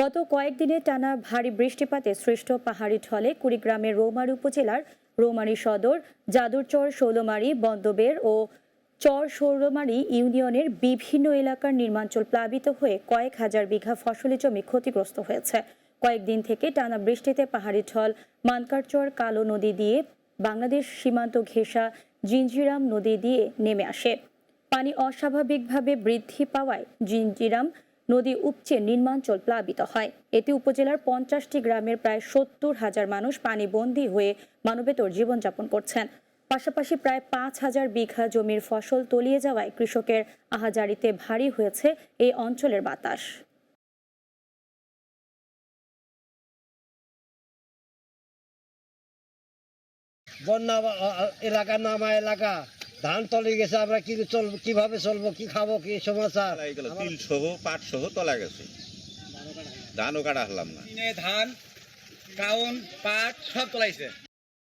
গত কয়েকদিনে টানা ভারী বৃষ্টিপাতে সৃষ্ট পাহাড়ি ঢলে কুড়িগ্রামের রৌমারী উপজেলার রৌমারী সদর যাদুরচর শৌলমারী বন্দবের ও চর সৌরমারী ইউনিয়নের বিভিন্ন এলাকার নির্মাঞ্চল প্লাবিত হয়ে কয়েক হাজার বিঘা ফসলি জমি ক্ষতিগ্রস্ত হয়েছে। কয়েকদিন থেকে টানা বৃষ্টিতে পাহাড়ি ঢল, মানকারচর কালো নদী দিয়ে বাংলাদেশ সীমান্ত ঘেঁষা জিঞ্জিরাম নদী দিয়ে নেমে আসে। পানি অস্বাভাবিকভাবে বৃদ্ধি পাওয়ায় জিঞ্জিরাম নদী উপচে নির্মাঞ্চল প্লাবিত হয়। এতে উপজেলার পঞ্চাশটি গ্রামের প্রায় সত্তর হাজার মানুষ পানিবন্দী হয়ে মানবেতর জীবনযাপন করছেন। পাশাপাশি প্রায় পাঁচ হাজার বিঘা জমির ফসল তলিয়ে যাওয়ায় কৃষকের আহাজারিতে ভারী হয়েছে এই অঞ্চলের বাতাস। বন্যা এলাকা, নামা এলাকা। ধান তলে গেছে আমরা কি চলবো কীভাবে চলবো কি খাব কি সমাচার? তিল সহ পাট সহ তলা গেছে। ধানও কাটা হলাম না। ধান কাউন পাট সব তোলাইছে।